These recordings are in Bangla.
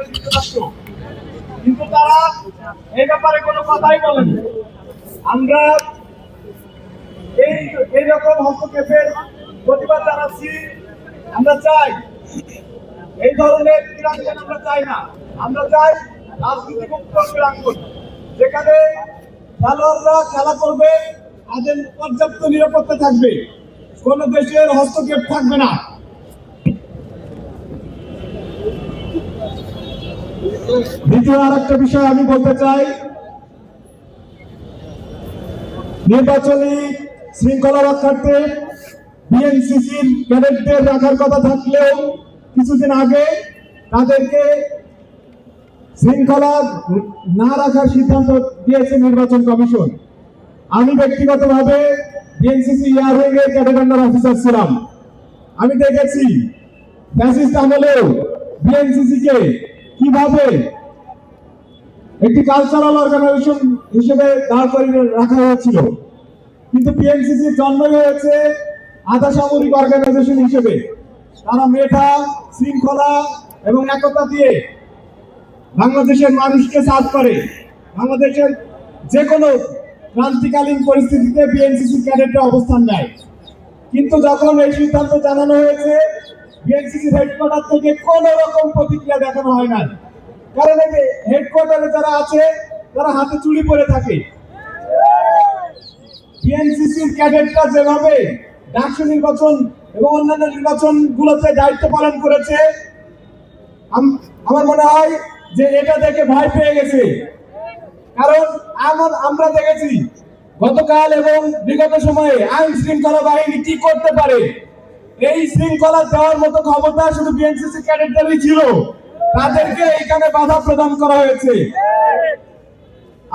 করে দিতে পারত কিন্তু তারা এই ব্যাপারে কোনো কথাই আমরা এই এইরকম হস্তক্ষেপের প্রতিবাদ জানাচ্ছি। আমরা চাই এই ধরনের ক্রীড়াঙ্গন আমরা চাই না। আমরা চাই রাজনীতি মুক্ত ক্রীড়াঙ্গন যেখানে খেলোয়াড়রা খেলা করবে, তাদের পর্যাপ্ত নিরাপত্তা থাকবে। কোন দেশের হস্তক্ষেপ থাকবে না। দ্বিতীয় আর একটা বিষয় আমি বলতে চাই। নির্বাচনী শৃঙ্খলা রক্ষার্থে বিএনসিসির ক্যাডেটদের রাখার কথা থাকলেও কিছুদিন আগে তাদেরকে শৃঙ্খলা না রাখার সিদ্ধান্ত দিয়েছে নির্বাচন কমিশন। আমি ব্যক্তিগতভাবে বিএনসিসি ইয়ারউইং এর ক্যাডেট আন্ডার অফিসার ছিলাম। আমি দেখেছি, ফ্যাসিস্ট আমলেও বিএনসিসি কে কীভাবে একটি কালচারাল অর্গানাইজেশন হিসেবে দাঁড় করিয়ে রাখা হয়েছিল? কিন্তু পিএনসিসি জন্মই হয়েছে আধা সামরিক অর্গানাইজেশন হিসেবে। তারা মেধা, শৃঙ্খলা এবং একতা দিয়ে বাংলাদেশের মানুষকে সাথ করে। বাংলাদেশের যে কোনো ক্রান্তিকালীন পরিস্থিতিতে বিএনসিসি ক্যাডেটরা অবস্থান নেয়। কিন্তু যখন এই সিদ্ধান্ত জানানো হয়েছে বিএনসিসি হেডকোয়ার্টার থেকে কোন রকম প্রতিক্রিয়া দেখানো হয় না কারণ হেডকোয়ার্টারে যারা আছে, তারা হাতে চুরি পরে থাকে। বিএনসিসির ক্যাডেটরা যেভাবে ডাকসু নির্বাচন এবং অন্যান্য নির্বাচন গুলোতে দায়িত্ব পালন করেছে আমার মনে হয় যে এটা দেখে ভয় পেয়ে গেছে। কারণ এমন আমরা দেখেছি, গতকাল এবং বিগত সময়ে আইন শৃঙ্খলা বাহিনী কি করতে পারে? এই শৃঙ্খলা দেওয়ার মতো ক্ষমতা শুধু বিএনসিসি ক্যাডেটদেরই ছিল। তাদেরকে এখানে বাধা প্রদান করা হয়েছে।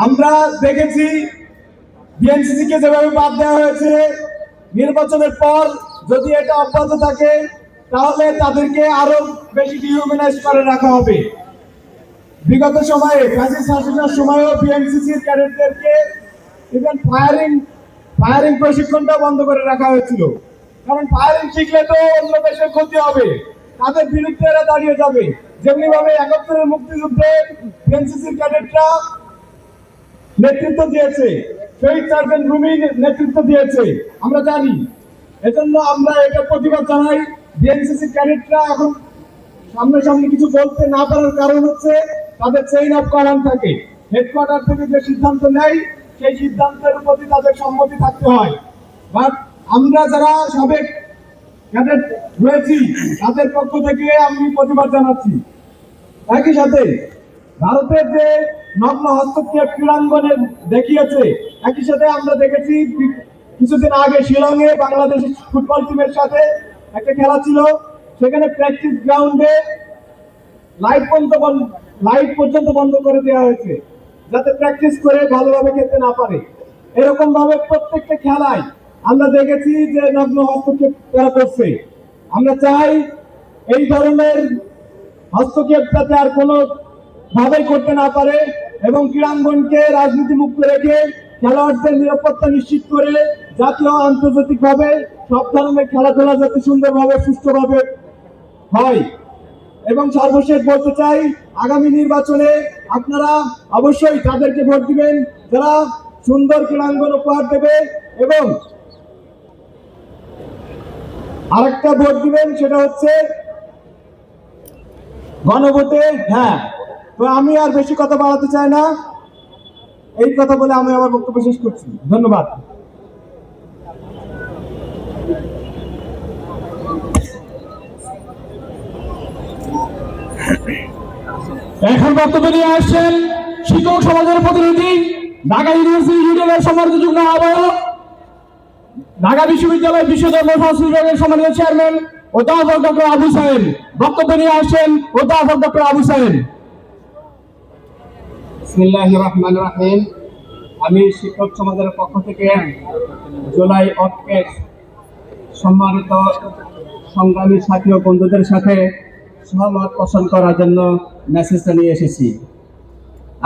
আমরা দেখেছি বিএনসিসি কে যেভাবে বাদ দেওয়া হয়েছে, নির্বাচনের পর যদি এটা অব্যাহত থাকে, তাহলে তাদেরকে আরও বেশি ডিহিউম্যানাইজ করে রাখা হবে। বিগত সময়ে ফ্যাসিস্ট শাসনের সময়ও বিএনসিসির ক্যাডেটদেরকে ইভেন ফায়ারিং ফায়ারিং প্রশিক্ষণটা বন্ধ করে রাখা হয়েছিল। কারণ ফায়ারিং শিখলে তো অন্য দেশের ক্ষতি হবে। তাদের বিরুদ্ধে এরা দাঁড়িয়ে যাবে। যেমনি ভাবে একাত্তরের মুক্তিযুদ্ধে বিএনসিসির ক্যাডেটরা নেতৃত্ব দিয়েছে। শহীদ সার্জেন্ট রুমি নেতৃত্ব দিয়েছে। আমরা জানি। এজন্য আমরা এটা প্রতিবাদ জানাই। বিএনসিসি ক্যাডেটরা এখন সামনে সামনে কিছু বলতে না পারার কারণ হচ্ছে তাদের চেইন অফ কমান্ড থাকে। হেডকোয়ার্টার থেকে যে সিদ্ধান্ত নেয়, সেই সিদ্ধান্তের প্রতি তাদের সম্মতি থাকতে হয়। বাট আমরা যারা সাবেক রয়েছি, তাদের পক্ষ থেকে আমি প্রতিবাদ জানাচ্ছি। একই সাথে ভারতের যে নগ্ন হস্তক্ষেপ ক্রীড়াঙ্গনে দেখিয়েছে, একই সাথে আমরা দেখেছি কিছুদিন আগে শিলংয়ে বাংলাদেশ ফুটবল টিমের সাথে একটা খেলা ছিল। সেখানে প্র্যাকটিস গ্রাউন্ডে লাইট পর্যন্ত লাইট পর্যন্ত বন্ধ করে দেওয়া হয়েছে, যাতে প্র্যাকটিস করে ভালোভাবে খেলতে না পারে। এরকম ভাবে প্রত্যেকটা খেলায় আমরা দেখেছি যে নগ্ন হস্তক্ষেপ তারা করছে। আমরা চাই এই ধরনের হস্তক্ষেপ যাতে আর কোনো ভাবেই করতে না পারে এবং ক্রীড়াঙ্গনকে রাজনীতি মুক্ত রেখে খেলোয়াড়দের নিরাপত্তা নিশ্চিত করে জাতীয় ও আন্তর্জাতিক ভাবে সব ধরনের খেলাধুলা যাতে সুন্দরভাবে সুস্থভাবে হয়। এবং সর্বশেষ বলতে চাই, আগামী নির্বাচনে আপনারা অবশ্যই তাদেরকে ভোট দিবেন, যারা সুন্দর ক্রীড়াঙ্গন উপহার দেবে এবং আরেকটা ভোট দিবেন, সেটা হচ্ছে গণভোটে হ্যাঁ। তো আমি আর বেশি কথা বাড়াতে চাই না। এই কথা বলে আমি আমার বক্তব্য শেষ করছি। ধন্যবাদ। এখন বক্তব্য নিয়ে আসছেন শিক্ষক সমাজের প্রতিনিধি, ঢাকা ইউনিভার্সিটি ইউনিয়নের সম্মানিত যুগ্ম ঢাকা বিশ্ববিদ্যালয় বিশ্ব ধর্ম সংস্কৃতি বিভাগের সম্মানিত চেয়ারম্যান অধ্যাপক ডক্টর আবু সাহেব বক্তব্য নিয়ে আসছেন অধ্যাপক ডক্টর আবু সাহেব। আমি শিক্ষক সমাজের পক্ষ থেকে জুলাই অটকে সম্মানিত সংগ্রামী সাথী ও বন্ধুদের সাথে সহমত পোষণ করার জন্য মেসেজটা নিয়ে এসেছি।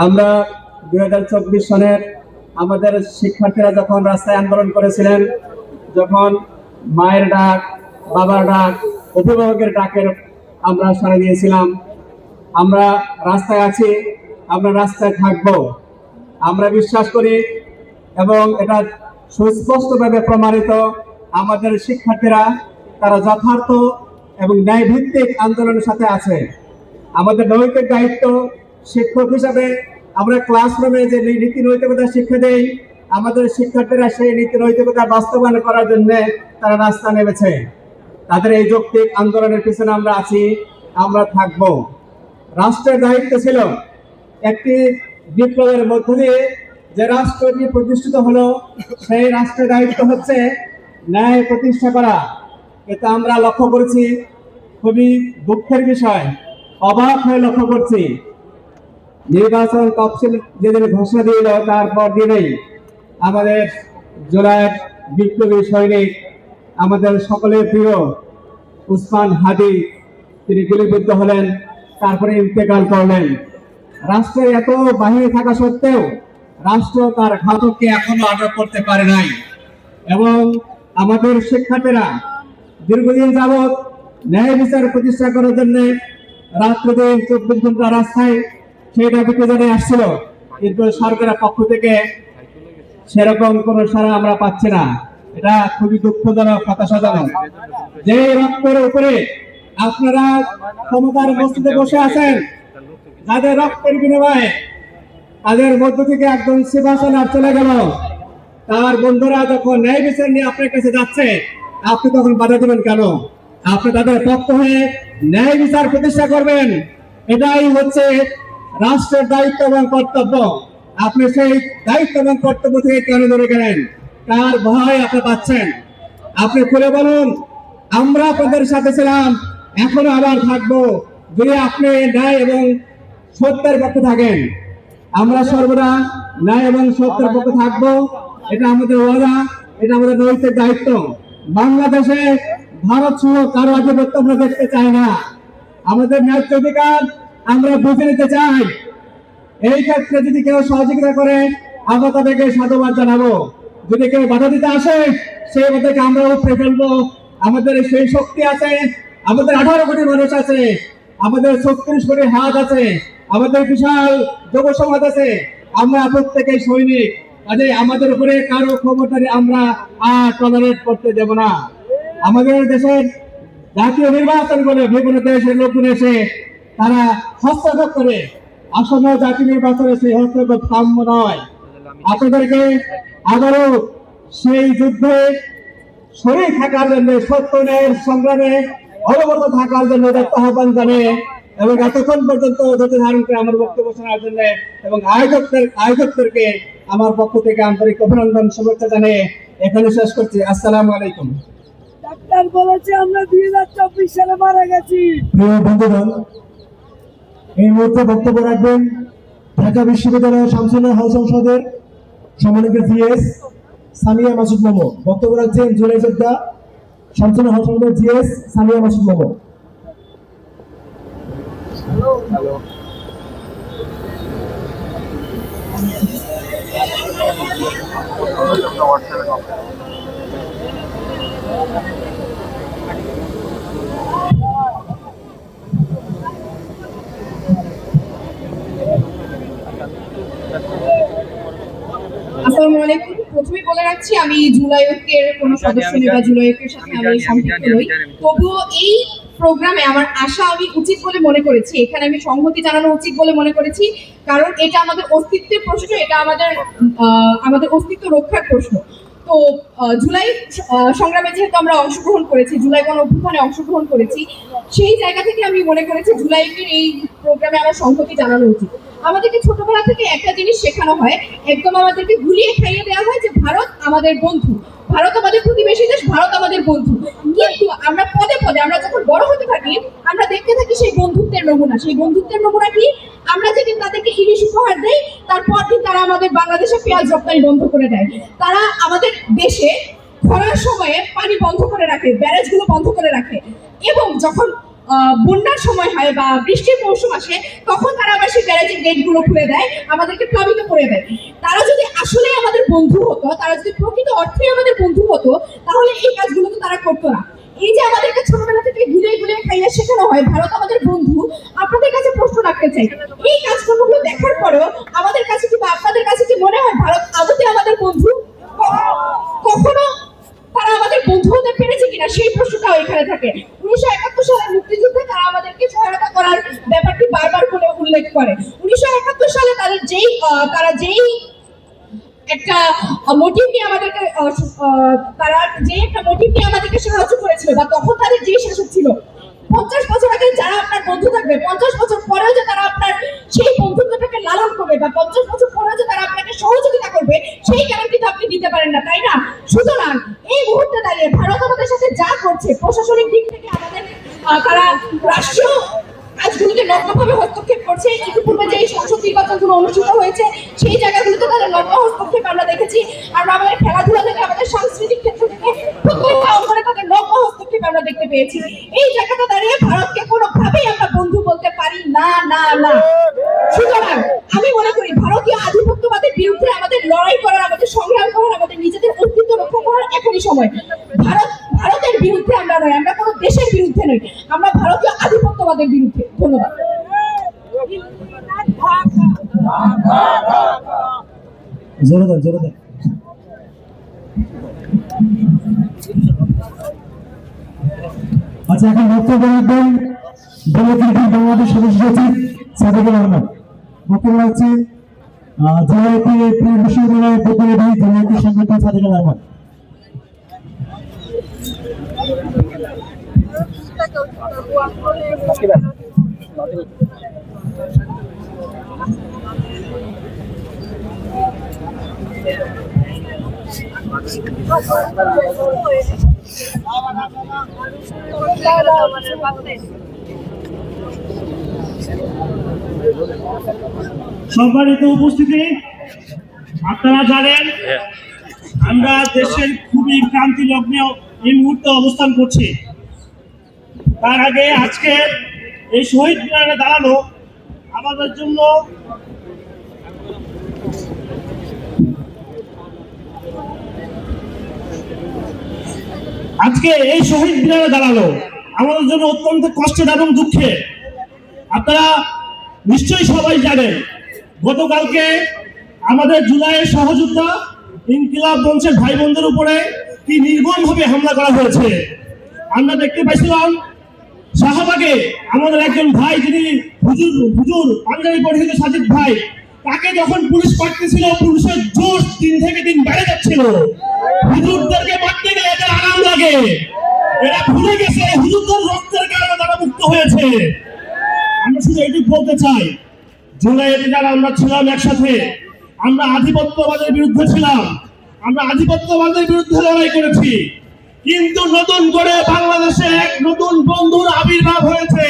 আমরা দুই হাজার চব্বিশ সনের আমাদের শিক্ষার্থীরা যখন রাস্তায় আন্দোলন করেছিলেন যখন মায়ের ডাক, বাবার ডাক, অভিভাবকের ডাকের আমরা সাড়া দিয়েছিলাম, আমরা রাস্তায় আছি, আমরা রাস্তায় থাকব। আমরা বিশ্বাস করি এবং এটা সুস্পষ্টভাবে প্রমাণিত আমাদের শিক্ষার্থীরা, তারা যথার্থ এবং ন্যায়ভিত্তিক আন্দোলনের সাথে আছে। আমাদের নৈতিক দায়িত্ব শিক্ষক হিসাবে আমরা ক্লাসরুমে যে নীতি নৈতিকতা শিক্ষা দেই আমাদের শিক্ষার্থীরা সেই নীতি নৈতিকতা বাস্তবায়ন করার জন্য তারা রাস্তা নেমেছে। তাদের এই যৌক্তিক আন্দোলনের পিছনে আমরা আছি, আমরা থাকব। রাষ্ট্রের দায়িত্ব ছিল একটি বিপ্লবের মধ্য দিয়ে যে রাষ্ট্রটি প্রতিষ্ঠিত হলো, সেই রাষ্ট্রের দায়িত্ব হচ্ছে ন্যায় প্রতিষ্ঠা করা। কিন্তু আমরা লক্ষ্য করেছি, খুবই দুঃখের বিষয়, অবাক হয়ে লক্ষ্য করছি। নির্বাচন তফসিল যেদিন ঘোষণা দিল, তারপর দিনেই আমাদের জুলাই বিপ্লবী সৈনিক, আমাদের সকলের প্রিয় উসমান হাদি, তিনি গুলিবিদ্ধ হলেন, তারপরে ইন্তেকাল করলেন। রাষ্ট্রে এত বাহিনী থাকা সত্ত্বেও রাষ্ট্র তার ঘাতককে এখনও আটক করতে পারে নাই। এবং আমাদের শিক্ষার্থীরা দীর্ঘদিন যাবৎ ন্যায় বিচার প্রতিষ্ঠা করার জন্য রাত্রিদিন চব্বিশ ঘণ্টা রাস্তায় সেই দাবিতে জানিয়ে আসছিল। কিন্তু সরকারের পক্ষ থেকে সেরকম কোন সারা আমরা পাচ্ছি না। এটা খুবই দুঃখজনক, হতাশাজনক। যে রক্তের উপরে আপনারা ক্ষমতার মসজিদে বসে আছেন, যাদের রক্তের বিনিময়ে তাদের মধ্য থেকে একজন সিংহাসনার চলে গেল। তার বন্ধুরা যখন ন্যায় বিচার নিয়ে আপনার কাছে যাচ্ছে, আপনি তখন বাধা দেবেন কেন? আপনি তাদের পক্ষ হয়ে ন্যায় বিচার প্রতিষ্ঠা করবেন। এটাই হচ্ছে রাষ্ট্রের দায়িত্ব এবং কর্তব্য। আপনি সেই দায়িত্ব এবং কর্তব্য থেকে কেন ধরে গেলেন। তার ভয় আপনি পাচ্ছেন। আপনি খুলে বলুন, আমরা আপনাদের সাথে ছিলাম, এখনও আবার থাকব যদি আপনি ন্যায় এবং সত্যের পক্ষে থাকেন। আমরা সর্বদা ন্যায় এবং সত্যের পক্ষে থাকব। এটা আমাদের ওয়াদা, এটা আমাদের নৈতিক দায়িত্ব। বাংলাদেশে ভারত সহ কারও আধিপত্য আমরা দেখতে চাই না। আমাদের ন্যায্য অধিকার আমরা বুঝে নিতে চাই। এই ক্ষেত্রে যদি কেউ সহযোগিতা করে, আমরা তাদেরকে সাধুবাদ জানাব। যদি কেউ বাধা দিতে আসে, সেই বাধাকে আমরা উপরে ফেলব। আমাদের সেই শক্তি আছে, আমাদের আঠারো কোটি মানুষ আছে, আমাদের ছত্রিশ কোটি হাত আছে, আমাদের বিশাল যুব সমাজ আছে। আমরা প্রত্যেকেই সৈনিক কাজে আমাদের উপরে কারও ক্ষমতারে আমরা আর টলারেট করতে দেব না। আমাদের দেশের জাতীয় নির্বাচন করে বিভিন্ন দেশের লোকজন এসে তারা হস্তক্ষেপ করে। আসন্ন জাতি নির্বাচনে সেই হস্তক্ষেপ কাম্য নয়। আপনাদেরকে আবারও সেই যুদ্ধে শরীর থাকার জন্য সত্য ন্যায়ের সংগ্রামে অবগত থাকার জন্য আহ্বান জানে এবং এতক্ষণ পর্যন্ত ধৈর্য ধারণ করে আমার বক্তব্য শোনার জন্য এবং আয়োজকদের আয়োজকদেরকে আমার পক্ষ থেকে আন্তরিক অভিনন্দন শুভেচ্ছা জানিয়ে এখানে শেষ করছি। আসসালামু আলাইকুম। ডাক্তার বলেছে আমরা দুই হাজার চব্বিশ সালে মারা গেছি। প্রিয় বন্ধুগণ এই মুহূর্তে বক্তব্য রাখবেন ঢাকা বিশ্ববিদ্যালয় শামসুল্লাহ হল সংসদের সম্মানিত জিএস সামিয়া মাসুদ মোমো। বক্তব্য রাখছেন জুলাই যোদ্ধা শামসুল্লাহ হল সংসদের জিএস সামিয়া মাসুদ মোমো। আসসালামু আলাইকুম রাখছি আমি জুলাই ঐক্যের কোনো সদস্য নেই বা জুলাই ঐক্যের সাথে আমি সম্পৃক্ত নই। তবুও এই প্রোগ্রামে আমার আশা আমি উচিত বলে মনে করেছি। এখানে আমি সংহতি জানানো উচিত বলে মনে করেছি কারণ এটা আমাদের অস্তিত্বের প্রশ্ন এটা আমাদের আহ, আমাদের অস্তিত্ব রক্ষার প্রশ্ন। তো জুলাই সংগ্রামে যেহেতু আমরা অংশগ্রহণ করেছি, জুলাই গণ অভ্যুত্থানে অংশগ্রহণ করেছি, সেই জায়গা থেকে আমি মনে করেছি জুলাইয়ের এই প্রোগ্রামে আমার সংহতি জানানো উচিত। আমাদেরকে ছোটবেলা থেকে একটা জিনিস শেখানো হয়, একদম আমাদেরকে গুলিয়ে খাইয়ে দেওয়া হয় যে, ভারত আমাদের বন্ধু। ভারত আমাদের প্রতিবেশী দেশ, ভারত আমাদের বন্ধু। কিন্তু আমরা পদে পদে, আমরা যখন বড় হতে থাকি, আমরা দেখতে থাকি সেই বন্ধুত্বের নমুনা। সেই বন্ধুত্বের নমুনা কি? আমরা যেদিন তাদেরকে ইলিশ উপহার দেই, তারপর দিন তারা আমাদের বাংলাদেশে পেঁয়াজ রপ্তানি বন্ধ করে দেয়। তারা আমাদের দেশে খরার সময়ে পানি বন্ধ করে রাখে, ব্যারেজগুলো বন্ধ করে রাখে। এবং যখন বন্যার সময় হয় বা বৃষ্টির মৌসুম আসে, তখন তারা আবার সেই ব্যারেজের গেটগুলো খুলে দেয়, আমাদেরকে প্লাবিত করে দেয়। তারা যদি আসলে আমাদের বন্ধু হতো, তারা যদি প্রকৃত অর্থে আমাদের বন্ধু হতো, তাহলে এই কাজগুলো তো তারা করতো না। এই যে আমাদেরকে ছোটবেলা থেকে ঘুরে ঘুরে খাইয়ে শেখানো হয়, ভারত আমাদের বন্ধু, আপনাদের কাছে প্রশ্ন রাখতে চাই। এই কাজকর্মগুলো দেখার পরেও আমাদের কাছে কি বা আপনাদের কাছে কি মনে হয় ভারত আদতে আমাদের বন্ধু? কখনো তারা আমাদের বন্ধু হতে পেরেছে কিনা সেই প্রশ্নটাও এখানে থাকে। উনিশশো একাত্তর সালের মুক্তিযুদ্ধে তারা আমাদেরকে সহায়তা করার ব্যাপারটি বারবার করে উল্লেখ করে। উনিশশো একাত্তর সালে তাদের যেই তারা যেই একটা মোটিভ নিয়ে আমাদেরকে তারা যে একটা মোটিভ নিয়ে আমাদেরকে সাহায্য করেছিল বা তখন তাদের যে শাসক ছিল পঞ্চাশ বছর আগে যারা আপনার বন্ধু থাকবে পঞ্চাশ বছর পরেও যে তারা আপনার সেই বন্ধুত্বটাকে লালন করবে বা পঞ্চাশ বছর পরেও যে তারা আপনাকে সহযোগিতা করবে সেই গ্যারান্টি তো আপনি দিতে পারেন না তাই না সুতরাং এই মুহূর্তে দাঁড়িয়ে ভারত আমাদের সাথে যা করছে প্রশাসনিক দিক থেকে আমাদের আহ, তারা রাষ্ট্রীয় কাজগুলোতে নগ্নভাবে হস্তক্ষেপ করছে ইতিপূর্বে যে সংসদ নির্বাচনগুলো অনুষ্ঠিত হয়েছে সেই জায়গাগুলোতে তাদের নগ্ন হস্তক্ষেপ আমরা দেখেছি আমরা আমাদের খেলাধুলা থেকে আমাদের সাংস্কৃতিক ক্ষেত্র থেকে প্রত্যেকটা অঙ্গনে তাদের নগ্ন হস্তক্ষেপ আমরা দেখতে পেয়েছি এই জায়গাটা দাঁড়িয়ে ভারতকে কোনোভাবেই আমরা বন্ধু বলতে পারি না না না সুতরাং আমি মনে করি ভারতীয় আধিপত্যবাদের বিরুদ্ধে আমাদের লড়াই করার আমাদের সংগ্রাম করার আমাদের নিজেদের অস্তিত্ব রক্ষা করার এখনই সময় ভারত ভারতের বিরুদ্ধে আমরা নয় আমরা কোনো দেশের বিরুদ্ধে নই আমরা ভারতীয় আধিপত্যবাদের বিরুদ্ধে ধন্যবাদ জোরে দেন জোরে দেন আচ্ছা এখন বক্তব্য রাখবেন। ডেমোক্রেটিক বাংলাদেশ সদস্য সচিব সাদিকুল আহমদ। বক্তব্য রাখছে বিশ্ববিদ্যালয়ের প্রতিনিধি সংগঠন সাদিকুল আহমদ। সম্মানিত উপস্থিতি, আপনারা জানেন, আমরা দেশের খুবই ক্রান্তি লগ্নে এই মুহূর্তে অবস্থান করছি। তার আগে আজকে এই শহীদ মিনারে দাঁড়ানো আমাদের জন্য আজকে এই শহীদ মিনারে দাঁড়ানো আমাদের জন্য অত্যন্ত কষ্টের এবং দুঃখের আপনারা নিশ্চয়ই সবাই জানেন, গতকালকে আমাদের জুলাইয়ের সহযোদ্ধা ইনকিলাব বংশের ভাই বোনদের উপরে কি নির্মমভাবে হামলা করা হয়েছে, আমরা দেখতে পাইছিলাম। শাহবাগে আমাদের একজন ভাই, যিনি হুজুর হুজুর, পাঞ্জাবি পরিহিত সাজিদ ভাই, তাকে যখন পুলিশ পাঠতেছিল, পুলিশের জোশ দিন থেকে দিন বেড়ে যাচ্ছিল। হুজুরদেরকে মারতে লাগে। এরা ভুলে গেছে হুজুরদের রক্তের কারণে তারা মুক্ত হয়েছে। আমরা শুধু এটুকু বলতে চাই জুলাইতে যারা আমরা ছিলাম একসাথে, আমরা আধিপত্যবাদের বিরুদ্ধে ছিলাম, আমরা আধিপত্যবাদের বিরুদ্ধে লড়াই করেছি। কিন্তু নতুন করে বাংলাদেশে এক নতুন বন্ধুর আবির্ভাব হয়েছে।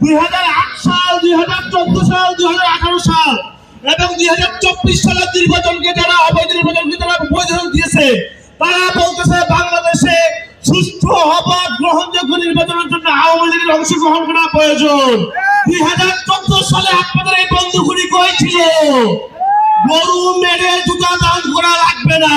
দুই হাজার আট সাল, দুই হাজার চোদ্দ সাল, দুই হাজার আঠারো সাল এবং দুই হাজার চব্বিশ সালের নির্বাচনকে যারা অবৈধ নির্বাচনকে যারা বৈধ দিয়েছে তারা বলতেছে বাংলাদেশে সুষ্ঠু অবাধ গ্রহণযোগ্য নির্বাচনের জন্য আওয়ামী লীগের অংশগ্রহণ করা প্রয়োজন। দুই হাজার চোদ্দ সালে আপনাদের এই বন্ধুগুলি কয়েছিল গরু, মেরে, জুতা দান করা লাগবে না।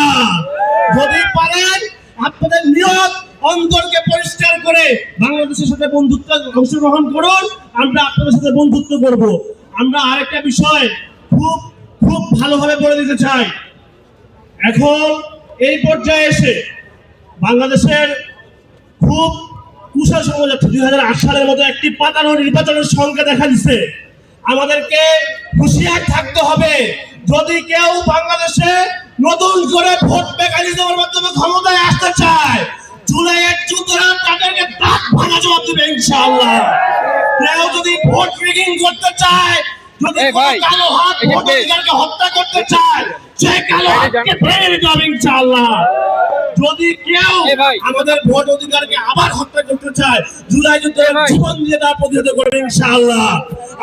যদি পারেন, আপনাদের নিয়ত অন্তরকে পরিষ্কার করে বাংলাদেশের সাথে বন্ধুত্ব অংশগ্রহণ করুন, আমরা আপনাদের সাথে বন্ধুত্ব করব। আমরা আরেকটা বিষয় খুব খুব ভালোভাবে বলে দিতে চাই। এখন এই পর্যায়ে এসে বাংলাদেশের খুব কুশল যাচ্ছে দুই হাজার আট সালের মতো একটি পাতানো নির্বাচনের সংখ্যা দেখা দিচ্ছে। আমাদেরকে হুঁশিয়ার থাকতে হবে। যদি কেউ বাংলাদেশে নতুন করে ভোট মেকানিজমের মাধ্যমে ক্ষমতায় আসতে চায় জুলাইয়ের যুদ্ধরা তাদেরকে দাঁত ভাঙা জবাব দেবে ইনশাআল্লাহ। কেউ যদি ভোট রিগিং করতে চায় যদি কালো হাত হত্যা করতে চায় সে কালো হাতকে ভেঙে দিতে ইনশাআল্লাহ। যদি কেউ আমাদের ভোট অধিকারকে আবার হত্যা করতে চায় জুলাই যুদ্ধে। জীবন দিয়ে তার প্রতিহত করবে ইনশাআল্লাহ।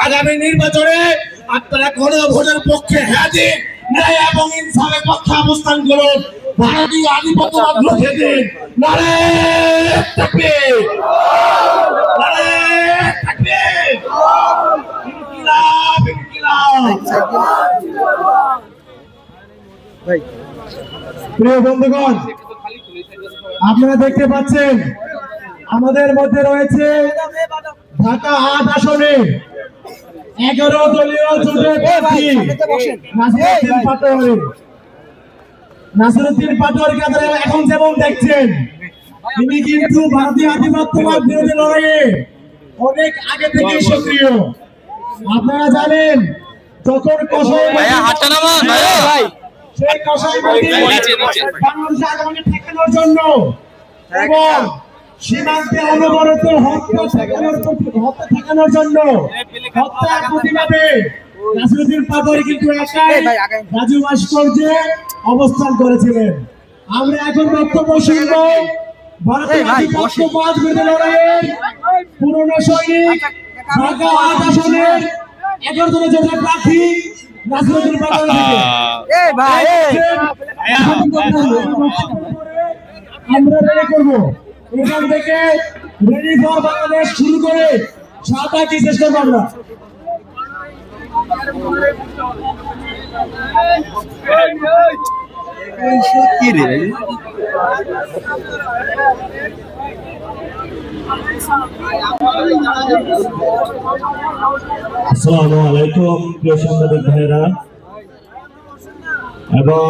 আগামী নির্বাচনে আপনারা কোন ভোটের পক্ষে হ্যাঁ দিন ন্যায় এবং ইনসাফের পক্ষে অবস্থান করুন। ভারতীয় আধিপত্যবাদ রুখে দিন। নারে তাকবীর নারে তাকবীর ইনকিলাব ইনকিলাব। প্রিয় বন্ধুগণ আপনারা দেখতে পাচ্ছেন আমাদের মধ্যে রয়েছে ঢাকা আট আসনে এগারো দলীয় জোটের প্রার্থী নাসিরুদ্দিন পাটোয়ারি। নাসিরুদ্দিন পাটোয়ারিকে আপনারা এখন যেমন দেখছেন তিনি কিন্তু ভারতীয় আধিপত্যবাদ বিরোধী লড়াইয়ে অনেক আগে থেকেই সক্রিয়। আপনারা জানেন যখন কষাই সেই কষাই বাংলাদেশে আগমনে ঠেকানোর জন্য। এবং সীমান্তে অনবরত হত্যা ঠেকানোর হত্যা ঠেকানোর জন্য হত্যা প্রতিবাদে নাসিরুদ্দিন পাটোয়ারি কিন্তু একাই রাজু ভাস্কর্যে অবস্থান করেছিলেন। আমরা এখন বক্তব্য শুনব ভারতের লড়াইয়ের পুরনো সৈনিক ঢাকা আট আসনের প্রার্থী আমরা রেডি করব। এখান থেকে রেডি ফর বাংলাদেশ শুরু করে সাত আটটি চেষ্টা করব আমরা। প্রিয় ভাইরা এবং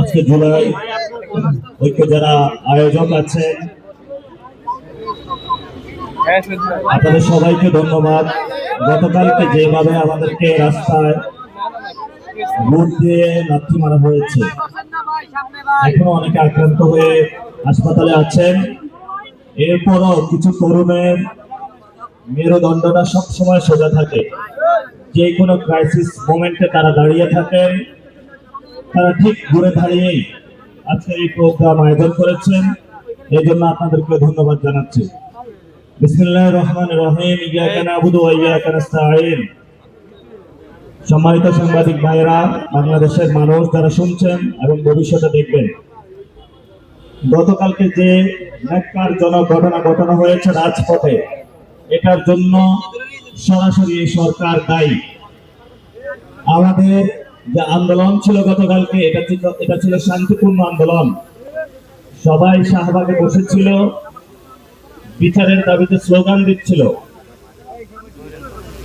আজকে যারা আপনাদের সবাইকে ধন্যবাদ। গতকালকে যেভাবে আমাদেরকে রাস্তায় ভোট দিয়ে লাথি মারা হয়েছে, এখনও অনেকে আক্রান্ত হয়ে হাসপাতালে আছেন। এরপরও কিছু তরুণের মেরুদণ্ডটা সবসময় সোজা থাকে। যে কোনো ক্রাইসিস মোমেন্টে তারা দাঁড়িয়ে থাকেন তারা ঠিক ঘুরে দাঁড়িয়েই আজকে এই প্রোগ্রাম আয়োজন করেছেন। এই জন্য আপনাদেরকে ধন্যবাদ জানাচ্ছি। বিসমিল্লাহির রহমানির রহিম। ইয়াকা নাবুদু ওয়া ইয়াকা সম্মানিত সাংবাদিক ভাইরা বাংলাদেশের মানুষ যারা শুনছেন এবং ভবিষ্যতে দেখবেন গতকালকে যে ন্যাক্কারজনক ঘটনা ঘটানো হয়েছে রাজপথে, এটার জন্য সরাসরি সরকার দায়ী। আমাদের যে আন্দোলন ছিল গতকালকে, এটা ছিল এটা ছিল শান্তিপূর্ণ আন্দোলন। সবাই শাহবাগে বসেছিল, বিচারের দাবিতে স্লোগান দিচ্ছিল।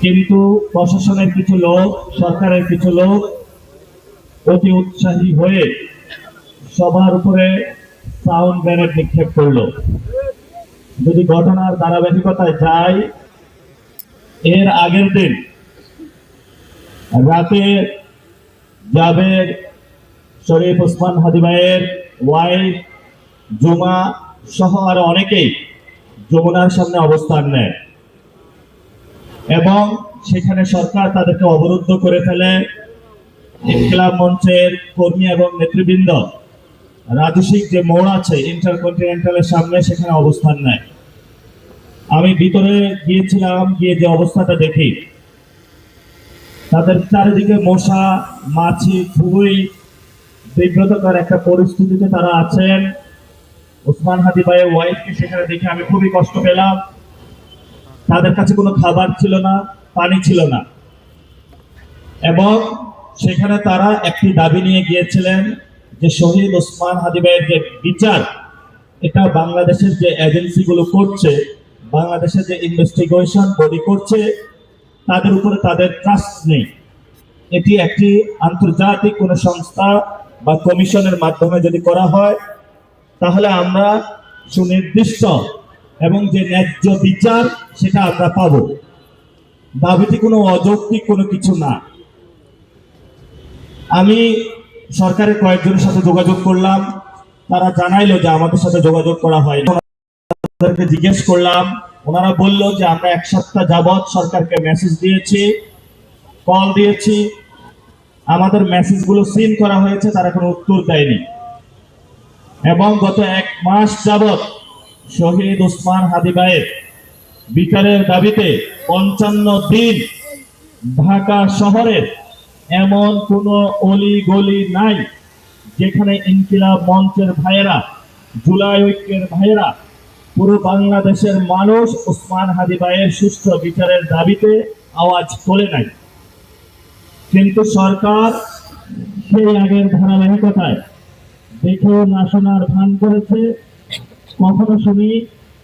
কিন্তু প্রশাসনের কিছু লোক, সরকারের কিছু লোক অতি উৎসাহী হয়ে সবার উপরে সাউন্ড গ্রেনেড নিক্ষেপ করল। যদি ঘটনার ধারাবাহিকতায় যাই, এর আগের দিন রাতে জাবের শরীফ ওসমান হাদিবাইয়ের ওয়াইফ জুমা সহ আরও অনেকেই যমুনার সামনে অবস্থান নেয়। এবং সেখানে সরকার তাদেরকে অবরুদ্ধ করে ফেলে। ইনকিলাব মঞ্চের কর্মী এবং নেতৃবৃন্দ রাজস্বিক যে মোড় আছে, ইন্টারকন্টিনেন্টালের সামনে সেখানে অবস্থান নেয়। আমি ভিতরে গিয়েছিলাম, গিয়ে যে অবস্থাটা দেখি, তাদের চারিদিকে মশা, মাছি খুবই বিব্রতকর একটা পরিস্থিতিতে তারা আছেন। ওসমান হাদি ভাইয়ের ওয়াইফকে সেখানে দেখে আমি খুবই কষ্ট পেলাম। তাদের কাছে কোনো খাবার ছিল না, পানি ছিল না। এবং সেখানে তারা একটি দাবি নিয়ে গিয়েছিলেন যে শহীদ ওসমান হাদি ভাইয়ের যে বিচার, এটা বাংলাদেশের যে এজেন্সিগুলো করছে, বাংলাদেশের যে ইনভেস্টিগেশন বডি করছে, তাদের উপরে তাদের ট্রাস্ট নেই। এটি একটি আন্তর্জাতিক কোনো সংস্থা বা কমিশনের মাধ্যমে যদি করা হয়, তাহলে আমরা সুনির্দিষ্ট এবং যে ন্যায্য বিচার, সেটা আমরা পাব। দাবিটি কোনো অযৌক্তিক কোনো কিছু না। আমি সরকারের কয়েকজনের সাথে যোগাযোগ করলাম। তারা জানাইলো যে আমাদের সাথে যোগাযোগ করা হয় ওনাদেরকে জিজ্ঞেস করলাম। ওনারা বলল যে আমরা এক সপ্তাহ যাবৎ সরকারকে মেসেজ দিয়েছি কল দিয়েছি। আমাদের মেসেজগুলো সিন করা হয়েছে, তারা কোনো উত্তর দেয়নি। এবং গত এক মাস যাবৎ শহীদ ওসমান হাদিবাইয়ের বিচারের দাবিতে পঞ্চান্ন দিন ঢাকা শহরের এমন কোনো অলি গলি নাই যেখানে ইনকিলাব মঞ্চের ভাইয়েরা, জুলাই ঐক্যের ভাইয়েরা, পুরো বাংলাদেশের মানুষ ওসমান হাদি ভাইয়ের সুস্থ বিচারের দাবিতে আওয়াজ তোলে নাই। কিন্তু সরকার সেই আগের ধারাবাহিকতায় দেখেও না শোনার ভান করেছে। কখনো শুনি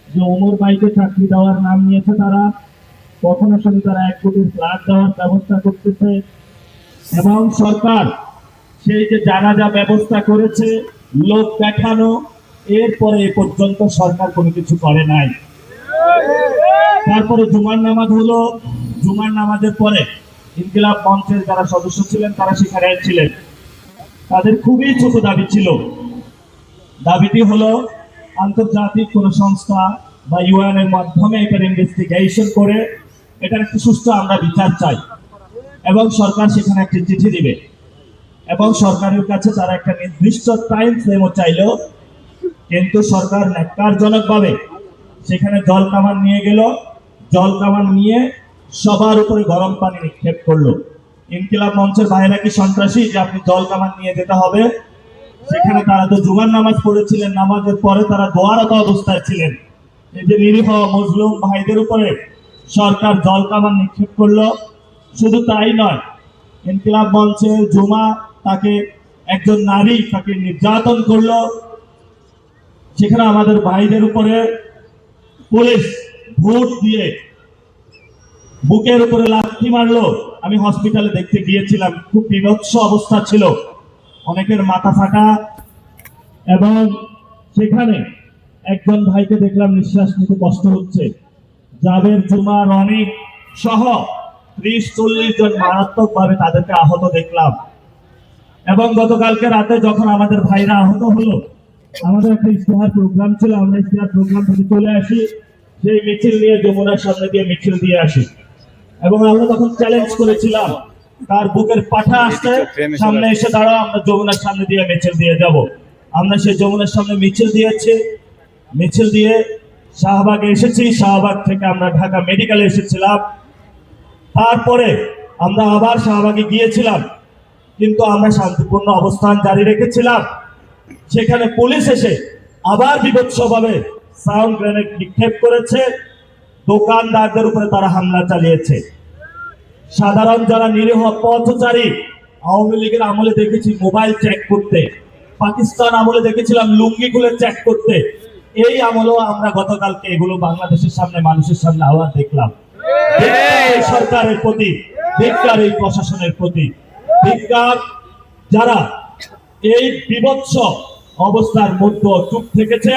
যে ওমর বাইকে চাকরি দেওয়ার নাম নিয়েছে তারা, কখনো সঙ্গে তারা এক কোটি ফ্ল্যাট দেওয়ার ব্যবস্থা করতেছে। এবং সরকার সেই যে জানাজা ব্যবস্থা করেছে, লোক দেখানো, এরপরে এ পর্যন্ত সরকার কোনো কিছু করে নাই। তারপরে জুমার নামাজ হলো, জুমার নামাজের পরে ইনকিলাব মঞ্চের যারা সদস্য ছিলেন, তারা সেখানে ছিলেন। তাদের খুবই ছোট দাবি ছিল। দাবিটি হলো, আন্তর্জাতিক কোন সংস্থা বা ইউএন এর মাধ্যমে এটার ইনভেস্টিগেশন করে, এটার একটি সুস্থ আমরা বিচার চাই। এবং সরকার সেখানে একটি চিঠি দিবে। এবং সরকারের কাছে তারা একটা নির্দিষ্ট টাইম ফ্রেমও চাইলো, কিন্তু সরকার ন্যাক্কারজনকভাবে সেখানে জল কামান নিয়ে গেল। জল কামান নিয়ে সবার উপরে গরম পানি নিক্ষেপ করল। ইনকিলাব মঞ্চের বাইরে কি সন্ত্রাসী যে আপনি জল কামান নিয়ে যেতে হবে? সেখানে তারা তো জুমার নামাজ পড়েছিলেন, নামাজের পরে তারা দোয়ারত অবস্থায় ছিলেন। এই যে নিরীহ মজলুম ভাইদের উপরে সরকার জল কামান নিক্ষেপ করল। শুধু তাই নয়, ইনকিলাব মঞ্চে জুমা তাকে একজন নারী তাকে নির্যাতন করল। সেখানে আমাদের ভাইদের উপরে পুলিশ ভোট দিয়ে বুকের উপরে লাথি মারলো। আমি হসপিটালে দেখতে গিয়েছিলাম, খুব বিভৎস অবস্থা ছিল। অনেকের মাথা ফাটা এবং সেখানে একজন ভাইকে দেখলাম নিঃশ্বাস নিতে কষ্ট হচ্ছে। জাবের জুমা রনিক সহ ত্রিশ চল্লিশ জন মারাত্মক ভাবে তাদেরকে আহত দেখলাম। এবং গতকালকে রাতে যখন আমাদের ভাইরা আহত হলো আমাদের একটা ইশতেহার প্রোগ্রাম ছিল আমরা ইশতেহার প্রোগ্রাম থেকে চলে আসি সেই মিছিল নিয়ে যমুনার সামনে দিয়ে মিছিল দিয়ে আসি। এবং আমরা তখন চ্যালেঞ্জ করেছিলাম তার বুকের পাঠা আসতে সামনে এসে দাঁড়াও আমরা যমুনার সামনে দিয়ে মিছিল দিয়ে যাব। আমরা সেই যমুনার সামনে মিছিল দিয়েছি মিছিল দিয়ে শাহবাগে এসেছি শাহবাগ থেকে আমরা ঢাকা মেডিকেলে এসেছিলাম। তারপরে আমরা আবার শাহবাগে গিয়েছিলাম। কিন্তু আমরা শান্তিপূর্ণ অবস্থান জারি রেখেছিলাম। সেখানে পুলিশ এসে আবার বিভৎসভাবে সাউন্ড গ্রেনেড নিক্ষেপ করেছে। দোকানদারদের উপরে তারা হামলা চালিয়েছে। সাধারণ যারা নিরীহ পথচারী, আওয়ামী লীগের আমলে দেখেছি মোবাইল চেক করতে। পাকিস্তান আমলে দেখেছিলাম লুঙ্গি খুলে চেক করতে। এই আমলেও আমরা গতকালকে এগুলো বাংলাদেশের সামনে মানুষের সামনে আবার দেখলাম। সরকারের প্রতি ধিক্কার এই প্রশাসনের প্রতি ধিক্কার যারা এই বিভৎস অবস্থার মধ্যে চুপ থেকেছে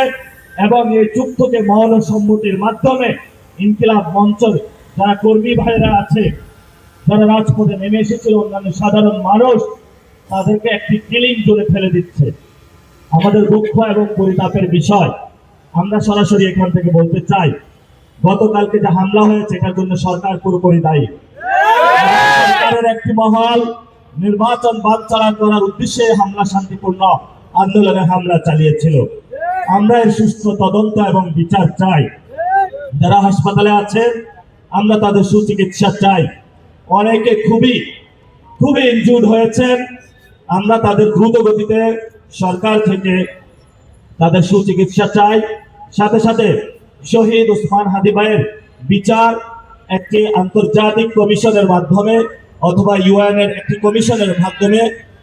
এবং এই চুপ থেকে সম্মতির মাধ্যমে ইনকিলাব মঞ্চের যারা কর্মী ভাইরা আছে, যারা রাজপথে নেমে এসেছিল, অন্যান্য সাধারণ মানুষ, তাদেরকে একটি কিলিং জোরে ফেলে দিচ্ছে। আমাদের দুঃখ এবং পরিতাপের বিষয়, আমরা সরাসরি এখান থেকে বলতে চাই গতকালকে যে হামলা হয়েছে, এটার জন্য সরকার পুরোপুরি দায়ী। সরকারের একটি মহল নির্বাচন বানচাল করার উদ্দেশ্যে হামলা শান্তিপূর্ণ আন্দোলনে হামলা চালিয়েছিল। আমরা এর সুস্থ তদন্ত এবং বিচার চাই। যারা হাসপাতালে আছেন আমরা তাদের সুচিকিৎসা চাই। অনেকে খুবই খুবই ইনজুর্ড হয়েছেন। আমরা তাদের দ্রুত গতিতে সরকার থেকে তাদের সুচিকিৎসা চাই। সাথে সাথে শহীদ ওসমান হাদি ভাইয়ের বিচার একটি আন্তর্জাতিক কমিশনের মাধ্যমে অথবা ইউএন এর একটি কমিশনের মাধ্যমে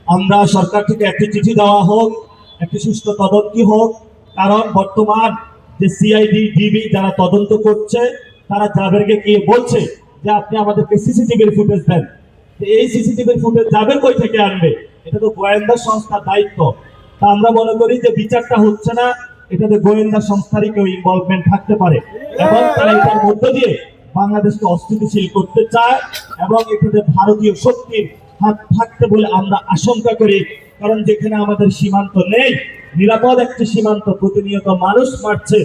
আমরা সরকার থেকে একটি চিঠি দেওয়া হোক, একটি সুষ্ঠু তদন্তি হোক। কারণ বর্তমান যে সিআইডি ডিবি যারা তদন্ত করছে, তারা জাবেরকে গিয়ে বলছে যে আপনি আমাদেরকে সিসিটিভির ফুটেজ দেন। এই সিসিটিভির ফুটেজ জাবের কই থেকে আনবে? এটা তো গোয়েন্দা সংস্থার দায়িত্ব। তা আমরা মনে করি যে বিচারটা হচ্ছে না। এটাতে গোয়েন্দা সংস্থারই কেউ ইনভলভমেন্ট থাকতে পারে। এবং তারা এটার মধ্য দিয়ে বাংলাদেশকে অস্থিতিশীল করতে চায় এবং এটাতে ভারতীয় শক্তির হাত থাকতে বলে আমরা আশঙ্কা করি। কারণ যেখানে আমাদের সীমান্ত নেই, নিরাপদ একটি সীমান্ত প্রতিনিয়ত মানুষ মারছে,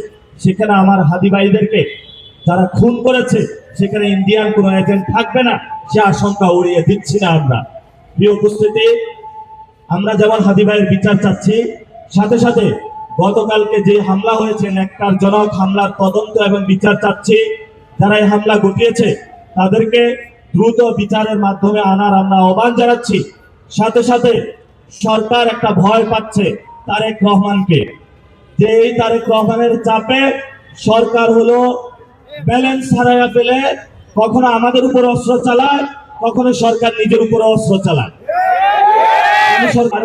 সেখানে আমার হাদি ভাইদেরকে যারা খুন করেছে, সেখানে ইন্ডিয়ান কোনো এজেন্ট থাকবে না, সে আশঙ্কা উড়িয়ে দিচ্ছি না আমরা। প্রিয় উপস্থিতি, আমরা যেমন হাদি ভাইয়ের বিচার চাচ্ছি, সাথে সাথে গতকালকে যে হামলা হয়েছে জনক হামলার তদন্ত এবং বিচার চাচ্ছি। যারা এই হামলা ঘটিয়েছে, তাদেরকে দ্রুত বিচারের মাধ্যমে আনার আমরা আহ্বান জানাচ্ছি। সাথে সাথে সরকার একটা ভয় পাচ্ছে তারেক রহমানকে, যে এই তারেক রহমানের চাপে সরকার হলো ব্যালেন্স হারাইয়া ফেলে, কখনো আমাদের উপর অস্ত্র চালায়, কখনো সরকার নিজের উপর অস্ত্র চালায়।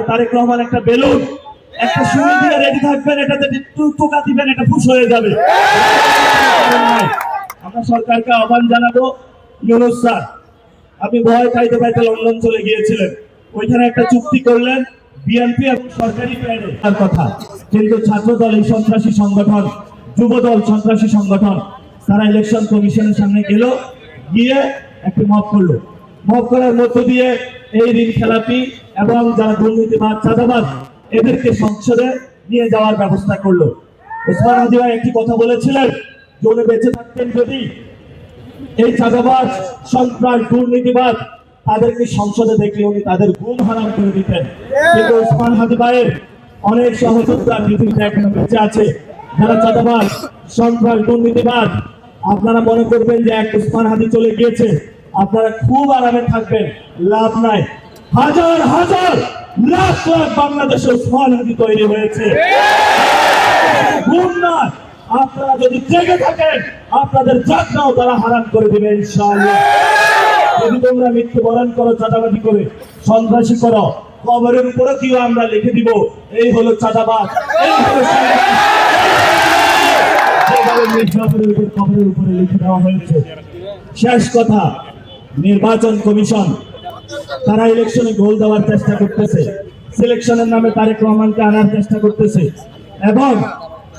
তারেক রহমান একটা বেলুন। একটা সুই দিয়ে রেডি থাকবেন, এটাতে দিবেন, এটা ফুস হয়ে যাবে। আমরা সরকারকে আহ্বান জানাব স্যার, আপনি ভয় পাইতে পাইতে লন্ডন চলে গিয়েছিলেন। ওইখানে একটা চুক্তি করলেন, বিএনপি এবং সরকারি কথা, কিন্তু ছাত্র দল এই সন্ত্রাসী সংগঠন যুব দল সন্ত্রাসী সংগঠন, তারা ইলেকশন কমিশনের সামনে গেল, গিয়ে একটি মত করল। মত করার মধ্য দিয়ে এই ঋণ খেলাপি এবং যারা দুর্নীতিবাদ চাঁদাবাদ এদেরকে সংসদে নিয়ে যাওয়ার ব্যবস্থা করল। ওসমান হাদি ভাই একটি কথা বলেছিলেন যে বেঁচে থাকতেন যদি এই চাঁদাবাজ, সন্ত্রাস দুর্নীতিবাদ তাদেরকে সংসদে দেখলে উনি তাদের গুম হারাম করে দিতেন। কিন্তু ওসমান হাদি ভাইয়ের অনেক সহযোদ্ধা পৃথিবীতে এখনও বেঁচে আছে। যারা চাঁদাবাজ, সন্ত্রাস দুর্নীতিবাদ আপনারা মনে করবেন যে এক উসমান হাদি চলে গিয়েছে। আপনারা খুব আরামে থাকবেন, লাভ নাই। হাজার হাজার লাখ লাখ বাংলাদেশে উসমান হাদি তৈরি হয়েছে। ঘুম আপনারা যদি জেগে থাকেন, আপনাদের জাগনাও তারা হারাম করে দিবে, ইনশাআল্লাহ। যদি তোমরা মৃত্যুবরণ করো, চাঁদাবাজি করে, সন্ত্রাসী করো, কবরের উপরে কি আমরা লিখে দিব, এই হলো উপর, কবরের উপরে লিখে দেওয়া হয়েছে। শেষ কথা, নির্বাচন কমিশন তারা ইলেকশনে গোল দেওয়ার চেষ্টা করতেছে। সিলেকশনের নামে তারেক রহমানকে আনার চেষ্টা করতেছে। এবং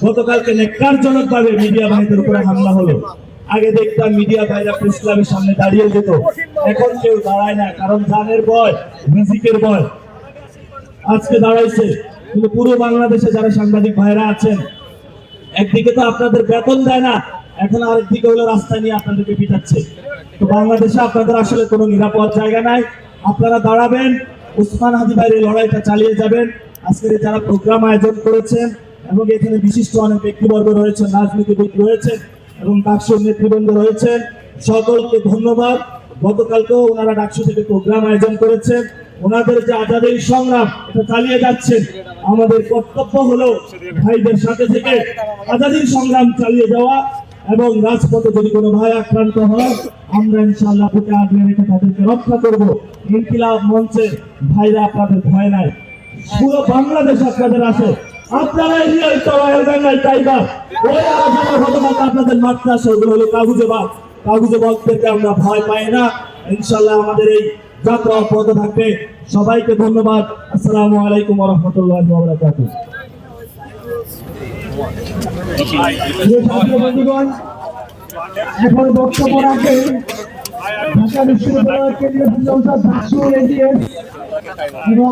গতকালকে নেককারজনক ভাবে মিডিয়া ভাইদের উপরে হামলা হলো। আগে দেখতাম মিডিয়া ভাইরা প্রেস সামনে দাঁড়িয়ে যেত। এখন কেউ দাঁড়ায় না, কারণ জানের ভয়, রিজিকের ভয়। আজকে দাঁড়াইছে। কিন্তু পুরো বাংলাদেশে যারা সাংবাদিক ভাইরা আছেন, একদিকে তো আপনাদের বেতন দেয় না এখন আরেকদিকে হলো রাস্তায় নিয়ে আপনাদেরকে পিটাচ্ছে। তো বাংলাদেশে আপনাদের আসলে কোনো নিরাপদ জায়গা নাই। আপনারা দাঁড়াবেন, উসমান হাদি এই লড়াইটা চালিয়ে যাবেন। আজকের যারা প্রোগ্রাম আয়োজন করেছেন এবং এখানে বিশিষ্ট অনেক ব্যক্তিবর্গ রয়েছেন, রাজনীতিবিদ রয়েছেন এবং ডাকসুর নেতৃবৃন্দ রয়েছেন, সকলকে ধন্যবাদ। গতকালকেও ওনারা ডাকসু থেকে প্রোগ্রাম আয়োজন করেছেন। ওনাদের যে আজাদের সংগ্রাম, এটা চালিয়ে যাচ্ছেন। আমাদের কর্তব্য হলো ভাইদের সাথে থেকে আজাদির সংগ্রাম চালিয়ে যাওয়া। এবং রাজপথে যদি কোনো ভাই আক্রান্ত হয়, আমরা ইনশাআল্লাহ বুকে আগলে রেখে তাদেরকে রক্ষা করব। ইনকিলাব মঞ্চে ভাইরা আপনাদের ভয় নাই। পুরো বাংলাদেশ আপনাদের আছে। আপনারা পাই না। ইনশাআল্লাহ আমাদের এই যাত্রা থাকবে। সবাইকে ধন্যবাদ। আসসালামু আলাইকুম রহমতুল্লাহ এখন বক্তব্য রাখবেন ঢাকা বিশ্ববিদ্যালয়ের কেন্দ্রীয় এবং